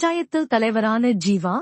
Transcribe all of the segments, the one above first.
பஞ்சாயத்து தலைவரான ஜீவா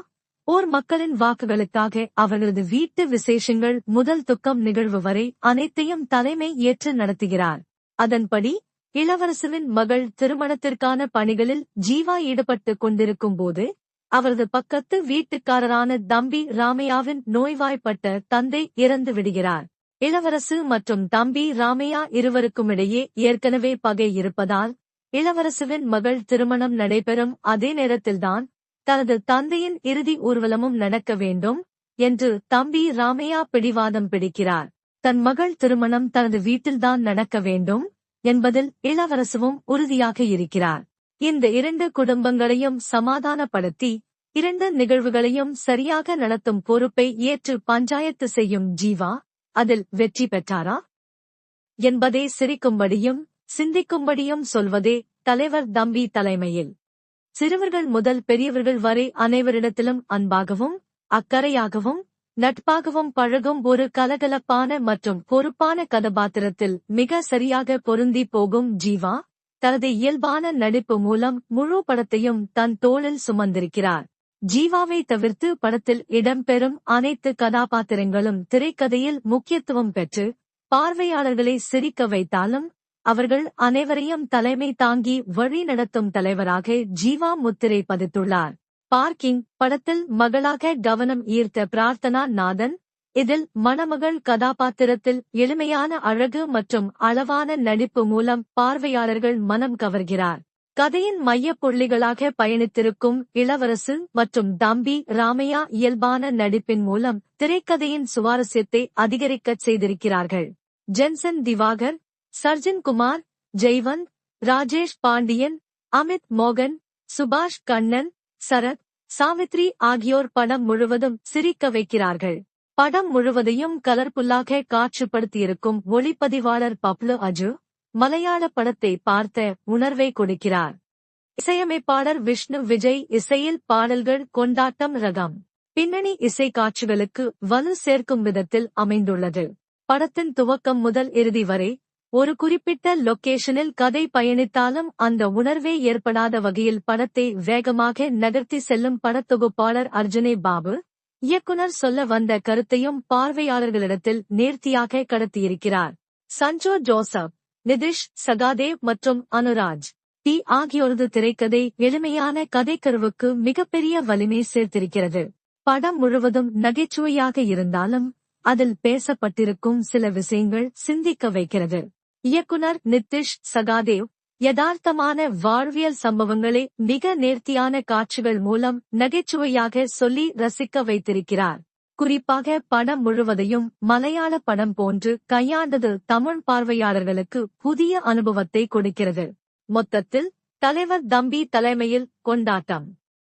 ஓர் மக்களின் வாக்குகளுக்காக அவர்களது வீட்டு விசேஷங்கள் முதல் துக்கம் நிகழ்வு வரை அனைத்தையும் தலைமை ஏற்று நடத்துகிறார். அதன்படி இளவரசரின் மகள் திருமணத்திற்கான பணிகளில் ஜீவா ஈடுபட்டுக் கொண்டிருக்கும் போது அவரது பக்கத்து வீட்டுக்காரரான தம்பி ராமையாவின் நோய்வாய்ப்பட்ட தந்தை இறந்து விடுகிறார். இளவரசு மற்றும் தம்பி ராமையா இருவருக்குமிடையே ஏற்கனவே பகை இருப்பதால் இளவரசுவின் மகள் திருமணம் நடைபெறும் அதே நேரத்தில்தான் தனது தந்தையின் இறுதி ஊர்வலமும் நடக்க வேண்டும் என்று தம்பி ராமையா பிடிவாதம் பிடிக்கிறார். தன் மகள் திருமணம் தனது வீட்டில்தான் நடக்க வேண்டும் என்பதில் இளவரசுவும் உறுதியாக இருக்கிறார். இந்த இரண்டு குடும்பங்களையும் சமாதானப்படுத்தி இரண்டு நிகழ்வுகளையும் சரியாக நடத்தும் பொறுப்பை ஏற்று பஞ்சாயத்து செய்யும் ஜீவா அதில் வெற்றி பெற்றாரா? என்பதை சிரிக்கும்படியும் சிந்திக்கும்படியும் சொல்வதே தலைவர் தம்பி தலைமையில். சிறுவர்கள் முதல் பெரியவர்கள் வரை அனைவரிடத்திலும் அன்பாகவும் அக்கறையாகவும் நட்பாகவும் பழகும் ஒரு கலகலப்பான மற்றும் பொறுப்பான கதாபாத்திரத்தில் மிக சரியாக பொருந்தி போகும் ஜீவா தனது இயல்பான நடிப்பு மூலம் முழு படத்தையும் தன் தோளில் சுமந்திருக்கிறார். ஜீவாவை தவிர்த்து படத்தில் இடம்பெறும் அனைத்து கதாபாத்திரங்களும் திரைக்கதையில் முக்கியத்துவம் பெற்று பார்வையாளர்களை சிரிக்க வைத்தாலும் அவர்கள் அனைவரையும் தலைமை தாங்கி வழி நடத்தும் தலைவராக ஜீவா முத்திரை பதித்துள்ளார். பார்க்கிங் படத்தில் மகளாக கவனம் ஈர்த்த பிரார்த்தனா நாதன் இதில் மணமகள் கதாபாத்திரத்தில் எளிமையான அழகு மற்றும் அளவான நடிப்பு மூலம் பார்வையாளர்கள் மனம் கவர்கிறார். கதையின் மையப் புள்ளிகளாக பயணித்திருக்கும் இளவரசு மற்றும் தம்பி ராமையா இயல்பான நடிப்பின் மூலம் திரைக்கதையின் சுவாரஸ்யத்தை அதிகரிக்கச் செய்திருக்கிறார்கள். ஜென்சன் திவாகர் சர்ஜன் குமார் ஜெய்வந்த் ராஜேஷ் பாண்டியன் அமித் மோகன் சுபாஷ் கண்ணன் சரத் சாவித்ரி ஆகியோர் படம் முழுவதும் சிரிக்க வைக்கிறார்கள். படம் முழுவதையும் கலர்புல்லாக காட்சிப்படுத்தியிருக்கும் ஒளிப்பதிவாளர் பப்லு அஜு மலையாள படத்தை பார்த்த உணர்வை கொடுக்கிறார். இசையமைப்பாளர் விஷ்ணு விஜய் இசையில் பாடல்கள் கொண்டாட்டம் ரகம். பின்னணி இசை காட்சிகளுக்கு வலு சேர்க்கும் விதத்தில் அமைந்துள்ளது. படத்தின் துவக்கம் முதல் இறுதி வரை ஒரு குறிப்பிட்ட லொகேஷனில் கதை பயணித்தாலும் அந்த உணர்வே ஏற்படாத வகையில் படத்தை வேகமாக நகர்த்தி செல்லும் படத்தொகுப்பாளர் அர்ஜுனே பாபு இயக்குனர் சொல்ல வந்த கருத்தையும் பார்வையாளர்களிடத்தில் நேர்த்தியாக கடத்தியிருக்கிறார். சஞ்சோ ஜோசப் நிதிஷ் சகாதேவ் மற்றும் அனுராஜ் டி ஆகியோரது திரைக்கதை எளிமையான கதைக்கருவுக்கு மிகப்பெரிய வலிமை சேர்த்திருக்கிறது. படம் முழுவதும் நகைச்சுவையாக இருந்தாலும் அதில் பேசப்பட்டிருக்கும் சில விஷயங்கள் சிந்திக்க வைக்கிறது. இயக்குனர் நிதிஷ் சகாதேவ் யதார்த்தமான வாழ்வியல் சம்பவங்களை மிக நேர்த்தியான காட்சிகள் மூலம் நகைச்சுவையாக சொல்லி ரசிக்க வைத்திருக்கிறார். குறிப்பாக படம் முழுவதையும் மலையாள படம் போன்று கையாண்டது தமிழ் பார்வையாளர்களுக்கு புதிய அனுபவத்தை கொடுக்கிறது. மொத்தத்தில் தலைவர் தம்பி தலைமையில் கொண்டாட்டம்.